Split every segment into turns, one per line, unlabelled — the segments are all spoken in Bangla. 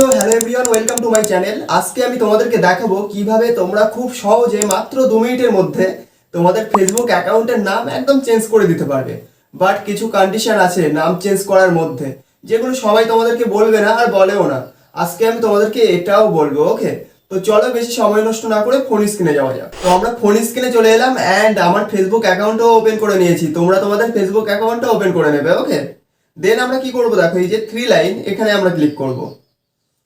So hello everyone, welcome to my channel. আজকে আমি তোমাদেরকে দেখাবো কীভাবে তোমরা খুব সহজে মাত্র দু মিনিটের মধ্যে তোমাদের ফেসবুক অ্যাকাউন্টের নাম একদম চেঞ্জ করে দিতে পারবে। বাট কিছু কন্ডিশন আছে নাম চেঞ্জ করার মধ্যে, যেগুলো সবাই তোমাদেরকে বলবে না আর বলেও না। আজকে আমি তোমাদেরকে এটাও বলব ওকে তো চলো বেশি সময় নষ্ট না করে ফোন স্ক্রিনে যাওয়া যাক। তো আমরা ফোন স্ক্রিনে চলে এলাম অ্যান্ড আমার ফেসবুক অ্যাকাউন্টও ওপেন করে নিয়েছি। তোমরা তোমাদের ফেসবুক অ্যাকাউন্টটা ওপেন করে নেবে ওকে দেন আমরা কি করব দেখো, এই যে থ্রি লাইন এখানে আমরা ক্লিক করব।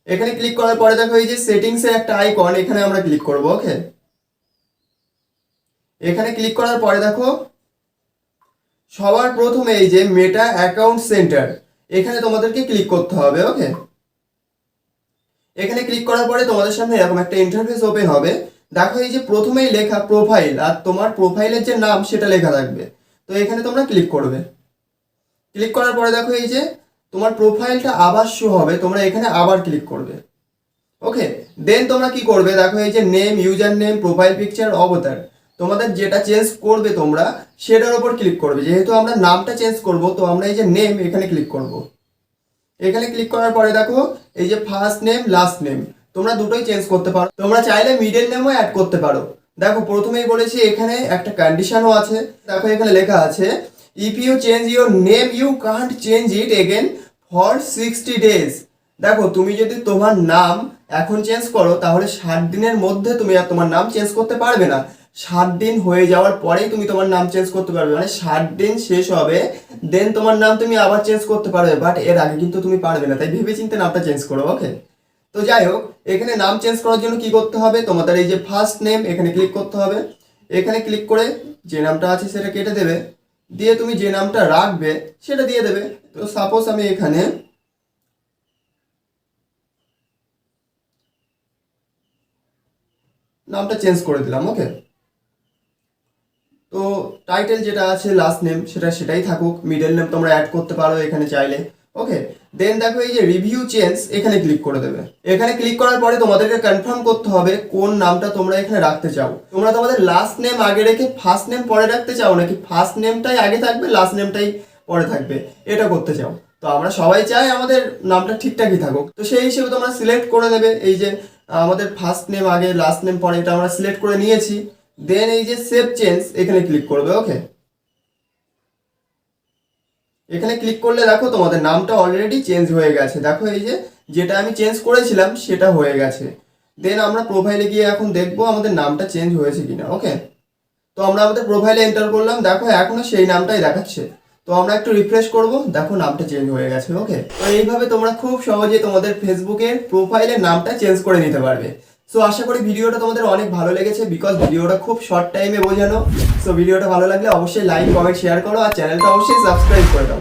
এখানে ক্লিক করার পরে দেখো এই যে সেটিংস এর একটা আইকন এখানে আমরা ক্লিক করব ওকে এখানে ক্লিক করার পরে দেখো, সবার প্রথমে এই যে মেটা অ্যাকাউন্ট সেন্টার এখানে তোমাদেরকে ক্লিক করতে হবে ওকে এখানে ক্লিক করার পরে তোমাদের সামনে এরকম একটা ইন্টারফেস ওপেন হবে। দেখো এই যে প্রথমেই লেখা প্রোফাইল আর তোমার প্রোফাইলের যে নাম, সেটা লেখা থাকবে। তো এখানে তোমরা ক্লিক করবে। ক্লিক করার পরে দেখো এই যে তোমার প্রোফাইলটা আবার শো হবে, তোমরা এখানে আবার ক্লিক করবে। ওকে দেন তোমরা কি করবে? দেখো এই যে name user name profile picture avatar. তোমাদের যেটা চেঞ্জ করবে তোমরা, সেটার উপর ক্লিক করবে। যেহেতু আমরা নামটা চেঞ্জ করব, তো আমরা এই যে নেম এখানে ক্লিক করব। এখানে ক্লিক করার পরে দেখো, এই যে ফার্স্ট নেম লাস্ট নেম তোমরা দুটোই চেঞ্জ করতে পারো। তোমরা চাইলে মিডল নেমও অ্যাড করতে পারো। দেখো, প্রথমেই বলেছি এখানে একটা কন্ডিশনও আছে। দেখো এখানে লেখা আছে if you change your name you can't change it again for sixty days দেখো, তুমি যদি তোমার নাম এখন চেঞ্জ করো, তাহলে ষাট দিনের মধ্যে তুমি আর তোমার নাম চেঞ্জ করতে পারবে না। ষাট দিন হয়ে যাওয়ার পরেই তুমি তোমার নাম চেঞ্জ করতে পারবে। মানে ষাট দিন শেষ হবে দেন তোমার নাম তুমি আবার চেঞ্জ করতে পারবে। বাট এর আগে কিন্তু তুমি পারবে না, তাই ভেবে চিন্তে নামটা চেঞ্জ করো ওকে তো যাই হোক, এখানে নাম চেঞ্জ করার জন্য কি করতে হবে? তোমাদের এই যে ফার্স্ট নেম এখানে ক্লিক করতে হবে। এখানে ক্লিক করে যে নামটা আছে সেটা কেটে দেবে। দিয়ে তুমি যে নামটা রাখবে, সেটা দিয়ে দেবে। তো সাপোজ আমি এখানে নামটা চেঞ্জ করে দিলাম ওকে তো টাইটেল যেটা আছে লাস্ট নেম সেটা সেটাই থাকুক। মিডল নেম তোমরা অ্যাড করতে পারো এখানে চাইলে। ওকে দেন দেখো এই যে রিভিউ চেঞ্জ এখানে ক্লিক করে দেবে। এখানে ক্লিক করার পরে তোমাদেরকে কনফার্ম করতে হবে কোন নামটা তোমরা এখানে রাখতে চাও। তোমরা তোমাদের লাস্ট নেম আগে রেখে ফার্স্ট নেম পরে রাখতে চাও নাকি ফার্স্ট নেমটাই আগে থাকবে লাস্ট নেমটাই পরে থাকবে? এটা করতে চাও। তো আমরা সবাই চাই আমাদের নামটা ঠিকঠাকই থাকুক। তো সেই হিসেবে তোমরা সিলেক্ট করে নেবে এই যে, আমাদের ফার্স্ট নেম আগে লাস্ট নেম পরে এটা আমরা সিলেক্ট করে নিয়েছি। দেন এই যে সেভ চেঞ্জ এখানে ক্লিক করবে ওকে এখানে ক্লিক করলে দেখো তোমাদের নামটা অলরেডি চেঞ্জ হয়ে গেছে। দেখো এই যে যেটা আমি চেঞ্জ করেছিলাম, সেটা হয়ে গেছে। দেন আমরা প্রোফাইলে গিয়ে এখন দেখব আমাদের নামটা চেঞ্জ হয়েছে কিনা ওকে তো আমরা আমাদের প্রোফাইলে এন্টার করলাম, দেখো এখনও সেই নামটাই দেখাচ্ছে। তো আমরা একটু রিফ্রেশ করব, দেখো নামটা চেঞ্জ হয়ে গেছে ওকে তো এইভাবে তোমরা খুব সহজে তোমাদের ফেসবুকের প্রোফাইলের নামটা চেঞ্জ করে নিতে পারবে। সো আশা করি ভিডিওটা তোমাদের অনেক ভালো লেগেছে বিকজ ভিডিওটা খুব শর্ট টাইমে বোঝানো। সো ভিডিওটা ভালো লাগলে অবশ্যই লাইক কমেন্ট শেয়ার করো আর চ্যানেলটা অবশ্যই সাবস্ক্রাইব করে দাও।